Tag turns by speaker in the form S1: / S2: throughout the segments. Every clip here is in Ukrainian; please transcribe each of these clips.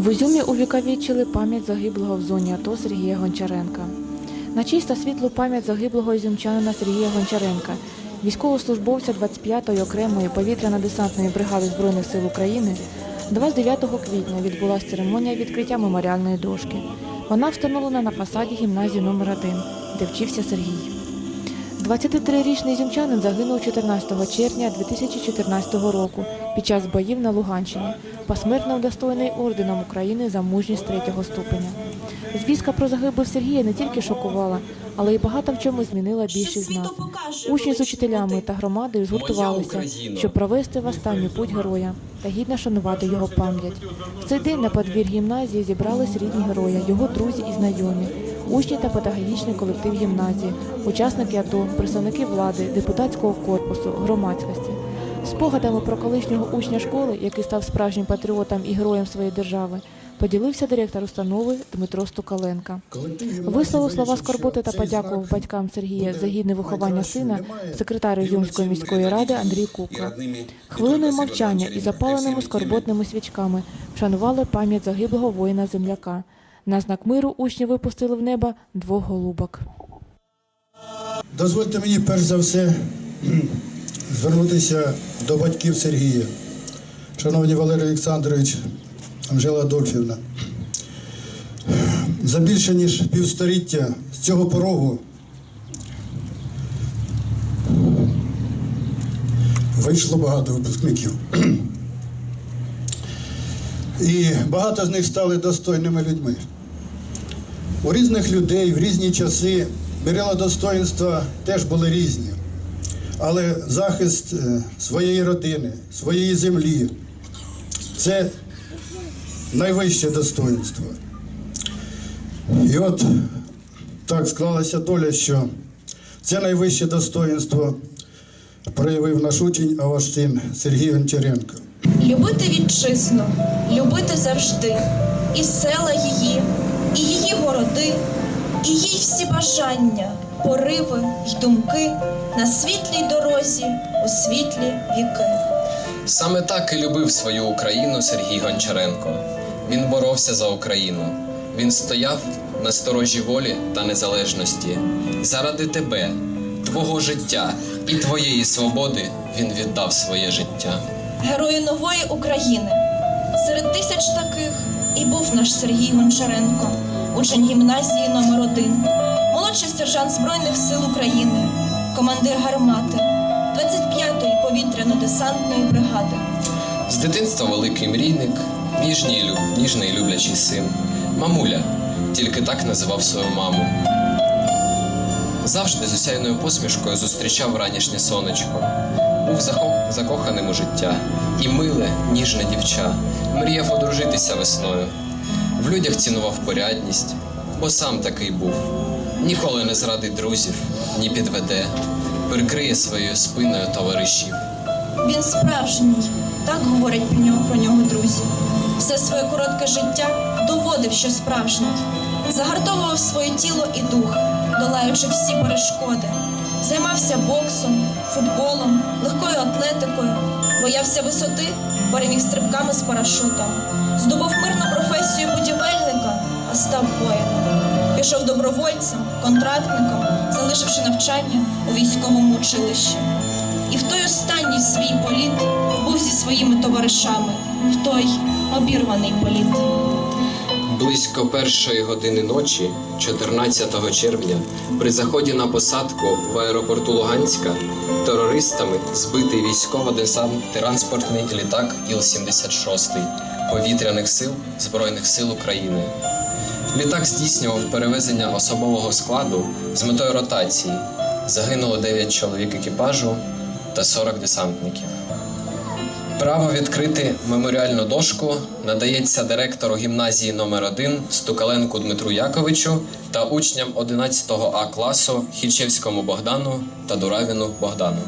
S1: В Ізюмі увіковічили пам'ять загиблого в зоні АТО Сергія Гончаренка. На честь та світлу пам'ять загиблого ізюмчанина Сергія Гончаренка, військовослужбовця 25-ї окремої повітряно-десантної бригади Збройних сил України, 29 квітня відбулася церемонія відкриття меморіальної дошки. Вона встановлена на фасаді гімназії номер 1 де вчився Сергій. 23-річний зімчанин загинув 14 червня 2014 року під час боїв на Луганщині, посмертно удостоєний орденом України за мужність третього ступеня. Звістка про загибель Сергія не тільки шокувала, але й багато в чому змінила більшість з нас. Учні з учителями та громадою згуртувалися, щоб провести в останню путь героя та гідно шанувати його пам'ять. В цей день на подвір гімназії зібрались рідні героя, його друзі і знайомі, учні та педагогічний колектив гімназії, учасники АТО, представники влади, депутатського корпусу, громадськості. Спогадами про колишнього учня школи, який став справжнім патріотом і героєм своєї держави, поділився директор установи Дмитро Стукаленка. Висловив слова скорботи та подякував батькам Сергія за гідне виховання сина, секретар Ізюмської міської ради Андрій Кукла. Хвилиною мовчання і запаленими скорботними свічками вшанували пам'ять загиблого воїна-земляка. На знак миру учні випустили в небо двох голубок.
S2: Дозвольте мені перш за все звернутися до батьків Сергія. Шановні Валерій Олександрович, Анжела Адольфівна. За більше ніж півстоліття з цього порогу вийшло багато випускників. І багато з них стали достойними людьми. У різних людей в різні часи берела достоїнства теж були різні. Але захист е, своєї родини, своєї землі це найвище достоїнство. І от так склалася доля, що це найвище достоїнство проявив наш учень, а ваш син Сергій Гончаренко.
S3: Любити вітчизну, любити завжди, і села її, і її городи, і їй всі бажання, пориви й думки на світлій дорозі, у світлі віки.
S4: Саме так і любив свою Україну Сергій Гончаренко. Він боровся за Україну. Він стояв на сторожі волі та незалежності. Заради тебе, твого життя і твоєї свободи він віддав своє життя.
S3: Герої нової України. Серед тисяч таких і був наш Сергій Гончаренко, учень гімназії номер 1 молодший сержант Збройних сил України, командир гармати 25-ї повітряно-десантної бригади.
S4: З дитинства великий мрійник, ніжний, ніжний люблячий син. Мамуля, тільки так називав свою маму. Завжди з осяйною посмішкою зустрічав ранішнє сонечко. Був закоханим у життя і миле, ніжне дівча. Мріяв одружитися весною. В людях цінував порядність, бо сам такий був. Ніколи не зрадить друзів, ні підведе, прикриє своєю спиною товаришів.
S3: Він справжній, так говорять про нього, про нього друзі. Все своє коротке життя доводив, що справжній. Загартовував своє тіло і дух, долаючи всі перешкоди. Займався боксом, футболом, легкою атлетикою, боявся висоти, переміг стрибками з парашутом, здобув мирну професію будівельника, а став воїном. Пішов добровольцем, контрактником, залишивши навчання у військовому училищі. І в той останній свій політ був зі своїми товаришами, в той обірваний політ.
S4: Близько першої години ночі, 14 червня, при заході на посадку в аеропорту Луганська терористами збитий військово-десантно-транспортний літак Іл-76 повітряних сил Збройних сил України. Літак здійснював перевезення особового складу з метою ротації. Загинуло 9 чоловік екіпажу та 40 десантників. Право відкрити меморіальну дошку надається директору гімназії номер 1 Стукаленку Дмитру Яковичу та учням 11 А класу Хільчевському Богдану та Дуравіну Богдану.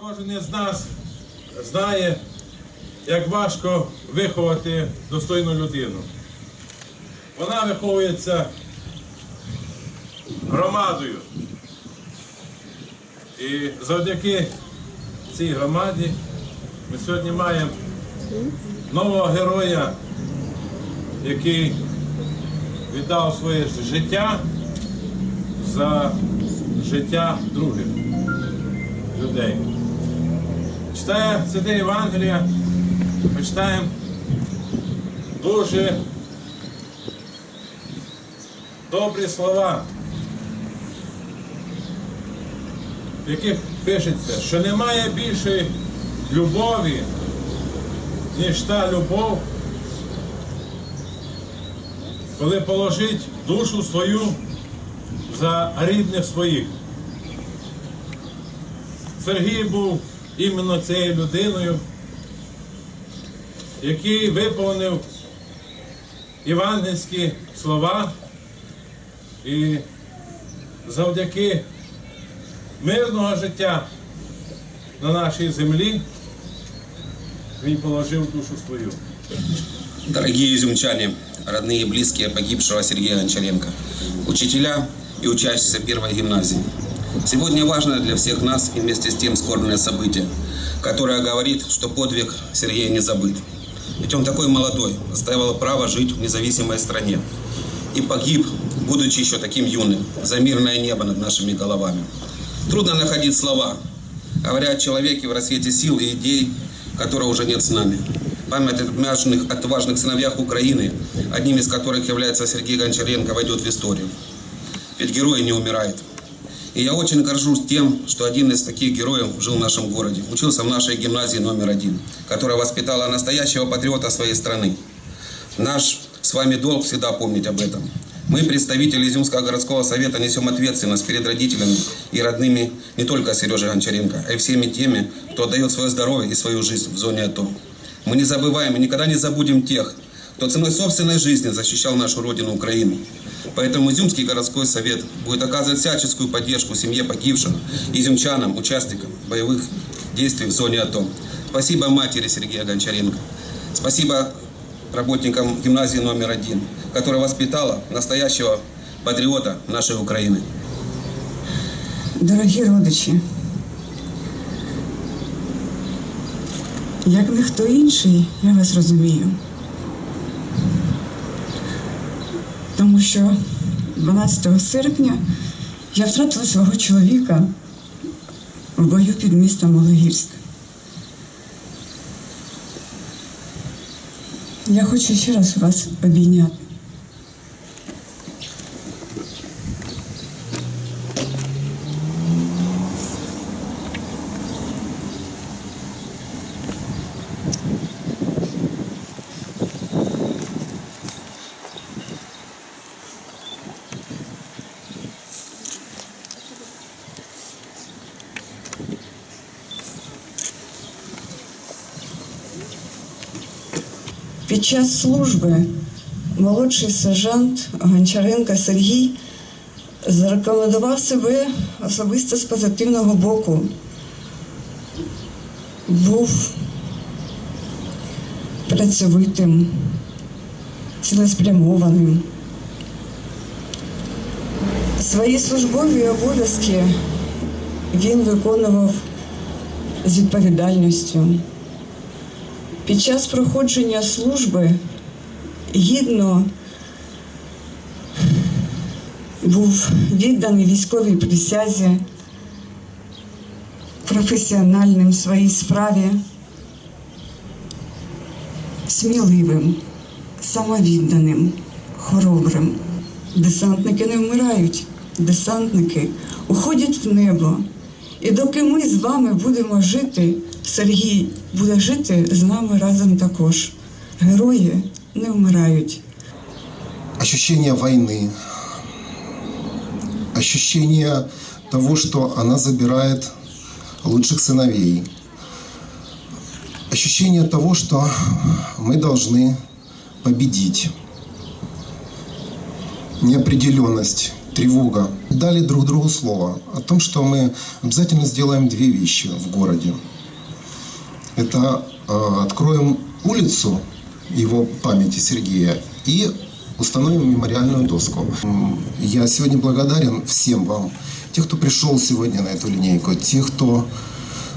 S5: Кожен із нас знає, як важко виховати достойну людину. Вона виховується громадою. І завдяки цій громаді ми сьогодні маємо нового героя, який віддав своє життя за життя других людей. Читає Святе Євангелія, ми читаємо дуже добрі слова, в яких пишеться, що немає більшої любові, ніж та любов, коли положить душу свою за рідних своїх. Сергій був іменно цією людиною, який виповнив євангельські слова і завдяки мирного життя на нашій землі він положив душу свою.
S6: Дорогие изюмчане, родные и близкие погибшего Сергея Гончаренко, учителя и учащиеся первой гимназии. Сегодня важно для всех нас и вместе с тем скорбное событие, которое говорит, что подвиг Сергея не забыт. Ведь он такой молодой, отстаивал право жить в независимой стране. И погиб, будучи еще таким юным, за мирное небо над нашими головами. Трудно находить слова, говоря о человеке в рассвете сил и идей, которого уже нет с нами. Память о отважных, отважных сыновьях Украины, одним из которых является Сергей Гончаренко, войдет в историю. Ведь герои не умирают. И я очень горжусь тем, что один из таких героев жил в нашем городе, учился в нашей гимназии номер один, которая воспитала настоящего патриота своей страны. Наш с вами долг всегда помнить об этом. Мы, представители Изюмского городского совета, несем ответственность перед родителями и родными не только Сережи Гончаренко, а и всеми теми, кто отдает свое здоровье и свою жизнь в зоне АТО. Мы не забываем и никогда не забудем тех, кто ценой собственной жизни защищал нашу родину Украину. Поэтому Изюмский городской совет будет оказывать всяческую поддержку семье погибших, изюмчанам, участникам боевых действий в зоне АТО. Спасибо матери Сергея Гончаренко. Спасибо работникам гимназии номер один, которая воспитала настоящего патриота нашей Украины.
S7: Дорогі родичі, як ніхто інший, я вас розумію. Тому що 12 серпня я втратила свого чоловіка в бою під містом Малогірськ. Я хочу ще раз вас обійняти. Під час служби молодший сержант Гончаренко Сергій зарекомендував себе особисто з позитивного боку. Був працьовитим, цілеспрямованим. Свої службові обов'язки він виконував з відповідальністю під час проходження служби гідно був відданий військовій присязі, професіональним своїй справі, сміливим, самовідданим, хоробрим. Десантники не вмирають, десантники уходять в небо. І доки ми з вами будемо жити, Сергій буде жити з нами разом також. Герої не вмирають.
S8: ощущение войны, ощущение того, что она забирает лучших сыновей. Ощущение того, что мы должны победить. Неопределенность, тревога. Дали друг другу слово о том, что мы обязательно сделаем две вещи в городе. Это э, откроем улицу его памяти Сергея и установим мемориальную доску. Я сегодня благодарен всем вам, тех, кто пришел сегодня на эту линейку, тех, кто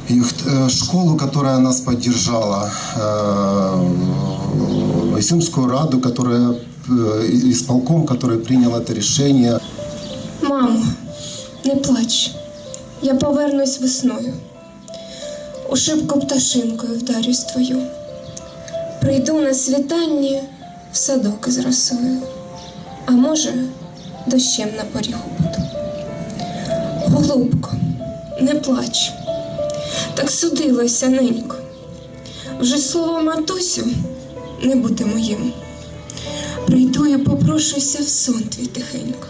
S8: их, э, школу, которая нас поддержала, э, Изюмскую Раду, которая э, исполком, который принял это решение.
S9: Мамо, не плач. Я повернусь весною. У шибку пташинкою вдарюсь твою. Прийду на світанні в садок із росою, а може, дощем на поріг упаду. Голубко, не плач. Так судилося, ненько. Вже слово матусю не буде моїм. Прийду і попрошуся в сон твій тихенько.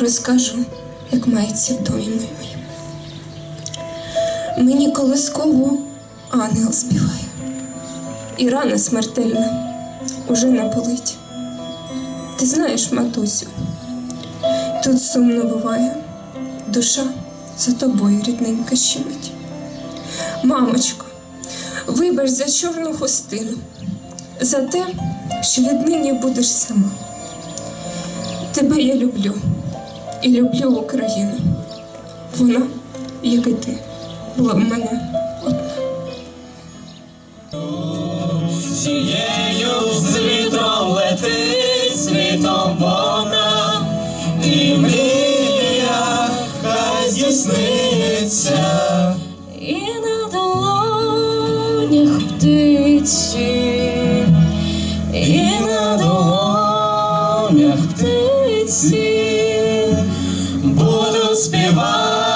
S9: Розкажу, як мається в домі моїм. Мені колискову ангел співає, і рана смертельна уже не болить. Ти знаєш, матусю, тут сумно буває, душа за тобою рідненька щемить. Мамочко, вибач за чорну хустину, за те, що віднині будеш сама. Тебе я люблю і люблю Україну. Вона, як і ти, була б мене. Сією
S5: світом
S10: летить, світом вона, і мрія хай здійсниться, і на долонях птиці, і на долонях птиці буду співати.